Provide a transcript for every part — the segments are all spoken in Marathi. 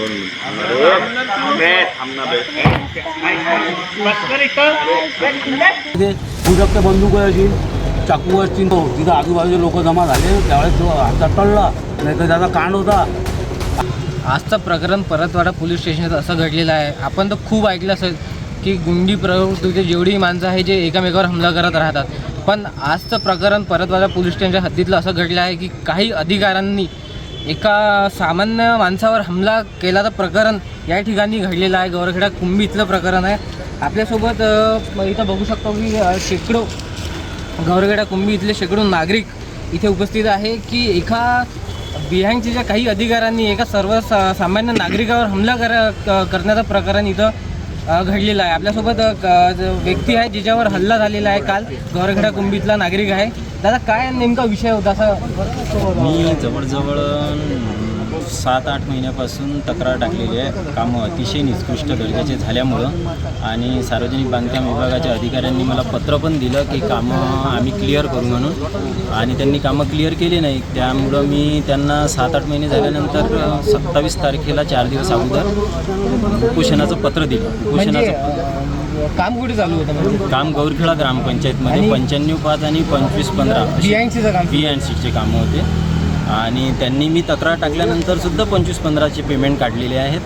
दोन तिथे पूजक बंदूक असतील चाकू असतील तो तिथं आजूबाजूचे लोक जमा झाले. त्यावेळेस तो हातात टळला नाही तर त्याचा कांड होता. आजचं प्रकरण परतवाडा पोलीस स्टेशनात असं घडलेलं आहे. आपण तर खूप ऐकलं असेल की गुंडी प्रवृत्तीचे जेवढी माणसं आहे जे एकामेकावर हमला करत राहतात. पण आजचं प्रकरण परतवाडा पोलीस स्टेशनच्या हद्दीतलं असं घडलं आहे की काही अधिकाऱ्यांनी एका सामान्य माणसावर हमला केल्याचं प्रकरण या ठिकाणी घडलेलं आहे. गौरखेडा कुंभी इथलं प्रकरण आहे. आपल्यासोबत इथं बघू शकतो की शेकडो गौरखेडा कुंभी इथले शेकडो नागरिक इथे उपस्थित आहे की एका बिहांगच्या काही अधिकाऱ्यांनी एका सर्व सा- सामान्य नागरिकावर हमला कर करण्याचं प्रकरण इथं घडलेला आहे. आपल्यासोबत क- व्यक्ती आहे जिच्यावर हल्ला झालेला आहे काल गौरखेडा कुंभीतला नागरिक आहे. दादा काय नेमका विषय होता असा? मी जवळजवळ सात आठ महिन्यापासून तक्रार टाकलेली आहे. कामं अतिशय निकृष्ट दर्जाचे झाल्यामुळं आणि सार्वजनिक बांधकाम विभागाच्या अधिकाऱ्यांनी मला पत्र पण दिलं की कामं आम्ही क्लिअर करू म्हणून. आणि त्यांनी कामं क्लिअर केली नाही. त्यामुळं मी त्यांना सात आठ महिने झाल्यानंतर सत्तावीस तारखेला चार दिवस अगोदर उपोषणाचं पत्र दिलं. म्हणजे उपोषणाचं अ, काम कुठे चालू होतं म्हणजे? काम गौरखेडा ग्रामपंचायतमध्ये पंच्याण्णव पाच आणि पंचवीस पंधरा बी अँड सीचे कामं होते. आणि त्यांनी मी तक्रार टाकल्यानंतर सुद्धा पंचवीस पंधराचे पेमेंट काढलेले आहेत.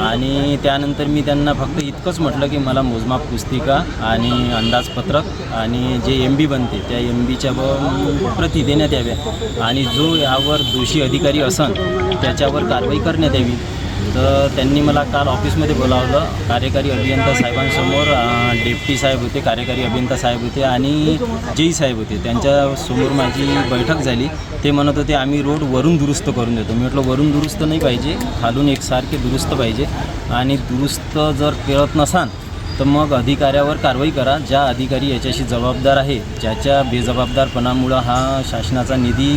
आणि त्यानंतर मी त्यांना फक्त इतकंच म्हटलं की मला मोजमाप पुस्तिका आणि अंदाजपत्रक आणि जे एम बी बनते त्या एम बीच्या प्रती देण्यात याव्या. आणि जो यावर दोषी अधिकारी असन त्याच्यावर कारवाई करण्यात यावी. तर त्यांनी मला काल ऑफिसमध्ये बोलावलं. कार्यकारी अभियंता साहेबांसमोर डेप्टी साहेब होते कार्यकारी अभियंता साहेब होते आणि जेई साहेब होते. त्यांच्यासमोर माझी बैठक झाली. ते म्हणत होते आम्ही रोड वरून दुरुस्त करून देतो. मी म्हटलं वरून दुरुस्त नाही पाहिजे. खालून एकसारखे दुरुस्त पाहिजे. आणि दुरुस्त जर करत नसाल तर मग अधिकाऱ्यावर कारवाई करा. ज्या अधिकारी याच्याशी जबाबदार आहे ज्याच्या बेजबाबदारपणामुळं हा शासनाचा निधी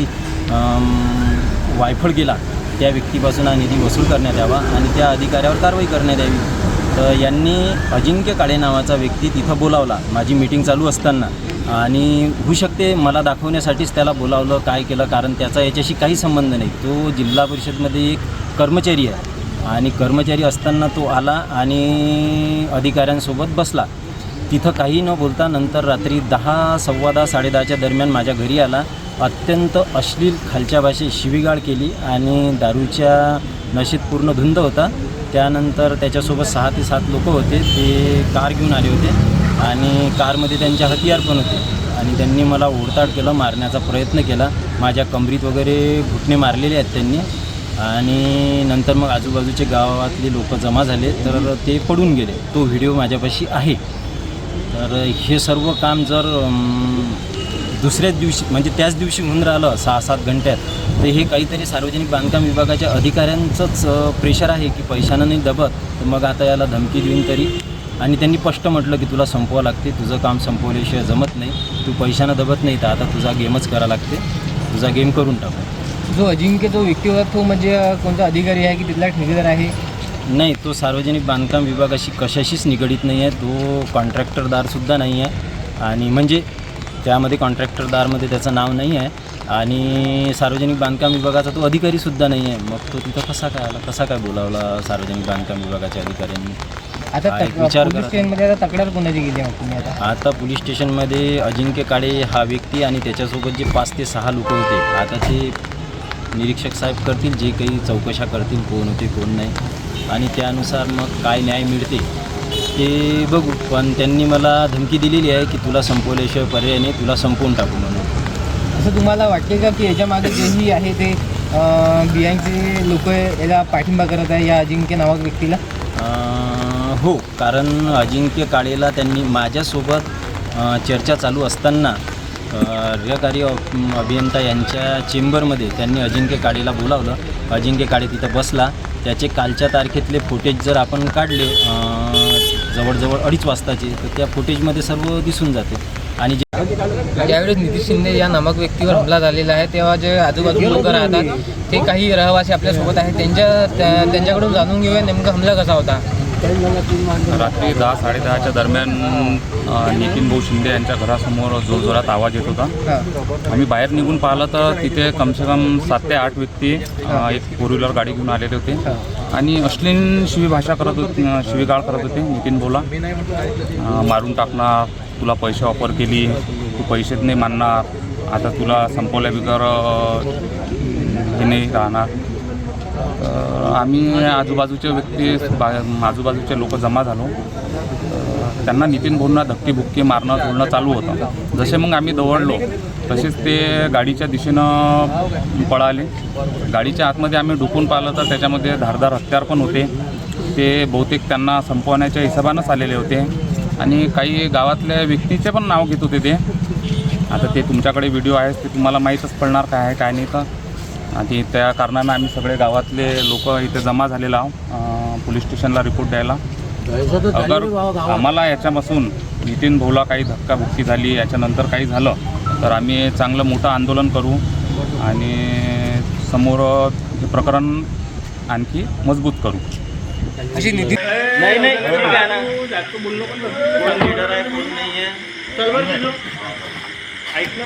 वायफळ गेला त्या व्यक्तीपासून हा निधी वसूल करण्यात यावा आणि त्या अधिकाऱ्यावर कारवाई करण्यात यावी. तर यांनी अजिंक्य काळे नावाचा व्यक्ती तिथं बोलावला. माझी मीटिंग चालू असताना. आणि होऊ शकते मला दाखवण्यासाठीच त्याला बोलावलं काय केलं कारण त्याचा याच्याशी काही संबंध नाही. तो जिल्हा परिषदमध्ये एक कर्मचारी आहे. आणि कर्मचारी असताना तो आला आणि अधिकाऱ्यांसोबत बसला. तिथं काही न बोलता नंतर रात्री दहा सव्वा दहा साडेदहाच्या दरम्यान माझ्या घरी आला. अत्यंत अश्लील खालच्या भाषेत शिवीगाळ केली आणि दारूच्या नशेत पूर्ण धुंद होता. त्यानंतर त्याच्यासोबत सहा ते सात लोक होते. ते कार घेऊन आले होते आणि कारमध्ये त्यांचे हतियार पण होते. आणि त्यांनी मला ओढताड केलं मारण्याचा प्रयत्न केला. माझ्या कमरीत वगैरे घुटणे मारलेले आहेत त्यांनी. आणि नंतर मग आजूबाजूचे गावातले लोक जमा झाले. तर ते पडून गेले. तो व्हिडिओ माझ्यापाशी आहे. तर हे सर्व काम जर दुसऱ्याच दिवशी म्हणजे त्याच दिवशी होऊन राहिलं सहा सात घंट्यात. तर हे काहीतरी सार्वजनिक बांधकाम विभागाच्या अधिकाऱ्यांचंच प्रेशर आहे की पैशानं नाही दबत तर मग आता याला धमकी देऊन तरी. आणि त्यांनी स्पष्ट म्हटलं की तुला संपवावं लागते तुझं काम संपवल्याशिवाय जमत नाही. तू पैशानं दबत नाही तर आता तुझा गेमच करा लागते. तुझा गेम करून टाकू. जो अजिंक्य जो व्यक्ती होता तो म्हणजे कोणता अधिकारी आहे की तिथला ठेकेदार आहे? नाही तो सार्वजनिक बांधकाम विभागाशी कशाशीच निगडीत नाही आहे तो कॉन्ट्रॅक्टरदारसुद्धा नाही आहे आणि म्हणजे त्यामध्ये कॉन्ट्रॅक्टरदारमध्ये त्याचं नाव नाही आहे आणि सार्वजनिक बांधकाम विभागाचा तो अधिकारीसुद्धा नाही आहे मग तो तिथं कसा काय आला? कसा काय बोलावला सार्वजनिक बांधकाम विभागाच्या अधिकाऱ्यांनी? आता तक- एक विचार पोलीस करा. स्टेशनमध्ये आता तक्रार कोणाची गेली मग तुम्ही आता? आता पोलीस स्टेशनमध्ये अजिंक्य काळे हा व्यक्ती आणि त्याच्यासोबत जे पाच ते सहा लोक होते आता ते निरीक्षक साहेब करतील जे काही चौकशा करतील कोण होते कोण नाही. आणि त्यानुसार मग काय न्याय मिळते ते बघू पण त्यांनी मला धमकी दिलेली आहे की तुला संपवल्याशिवाय पर्याय नाही तुला संपवून टाकू म्हणून. असं तुम्हाला वाटते का की याच्यामागे जेही आहे ते बियांचे लोक याला पाठिंबा करत आहे या अजिंक्य नावाक व्यक्तीला? अं, हो कारण अजिंक्य काळेला त्यांनी माझ्यासोबत अं, चर्चा चालू असताना अं, कार्यकारी अ- अभियंता यांच्या चेंबरमध्ये त्यांनी अजिंक्य काळेला बोलावलं. अजिंक्य काळे तिथं बसला. त्याचे कालच्या तारखेतले फुटेज जर आपण काढले अं, जवळजवळ अडीच वाजताचे तर त्या फुटेजमध्ये सर्व दिसून जाते. आणि ज्यावेळेस नितीश शिंदे या नामक व्यक्तीवर हमला झालेला आहे तेव्हा जे आजूबाजू लोक राहतात ते काही रहिवासी आपल्यासोबत आहेत. त्यांच्या त्यांच्याकडून जाणून घेऊया नेमका हमला कसा होता. रात्री दहा साडेदहाच्या दरम्यान नितीन भाऊ शिंदे यांच्या घरासमोर जोरजोरात आवाज येत होता. आम्ही बाहेर निघून पाहिलं तर तिथे कमसे कम सात ते आठ व्यक्ती एक फोर व्हीलर गाडी घेऊन आलेले होते. आणि अश्लील शिवी भाषा करत होती शिवीगाळ करत होते नितीन भाऊला. मारून टाकणार तुला पैसे ऑफर केली तू पैसेच नाही मानणार आता तुला संपवल्या बिगर हे नाही राहणार. आम्ही आजूबाजूचे व्यक्ती बा आजूबाजूचे लोक जमा झालो. त्यांना नितीन भाऊंना धक्केबुक्के मारणं सोडणं चालू होतं. जसे मग आम्ही दौडलो तसेच ते गाडीच्या दिशेनं पळाले. गाडीच्या आतमध्ये आम्ही डुकून पाहिलं तर त्याच्यामध्ये धारदार हत्यार पण होते. ते बहुतेक त्यांना संपवण्याच्या हिशोबानंच आलेले होते. आणि काही गावातल्या व्यक्तीचे पण नाव घेत होते ते. आता ते तुमच्याकडे व्हिडिओ आहेत ते तुम्हाला माहीतच पडणार काय आहे काय नाही तर. आणि त्या कारणानं आम्ही सगळे गावातले लोक इथे जमा झालेलो आहोत. पोलीस स्टेशनला रिपोर्ट द्यायला. अगर. आम्हाला याच्यापासून नितीन भाऊला काही धक्काबुक्की झाली याच्यानंतर काही झालं तर आम्ही चांगलं मोठं आंदोलन करू आणि समोर हे प्रकरण आणखी मजबूत करू. अशी निधी नाही नाही ऐकलं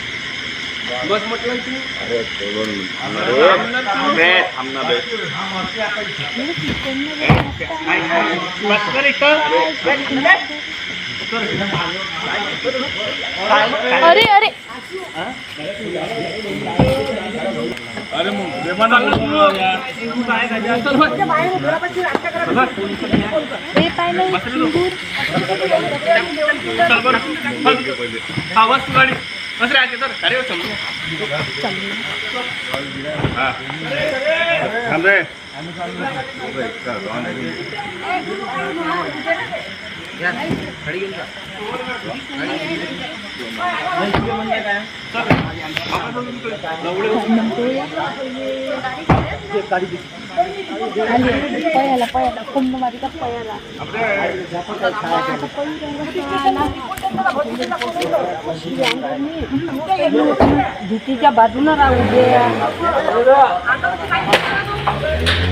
बस म्हटलं इथं. अरे अरे अरे. मग तू गाडी. बस रे आगे तर. अरे समजू हा. थांब रे. आली पयाला पयाला कुंभ मारिका पयाला भीतीच्या बाजूनं राहू दे Thank you.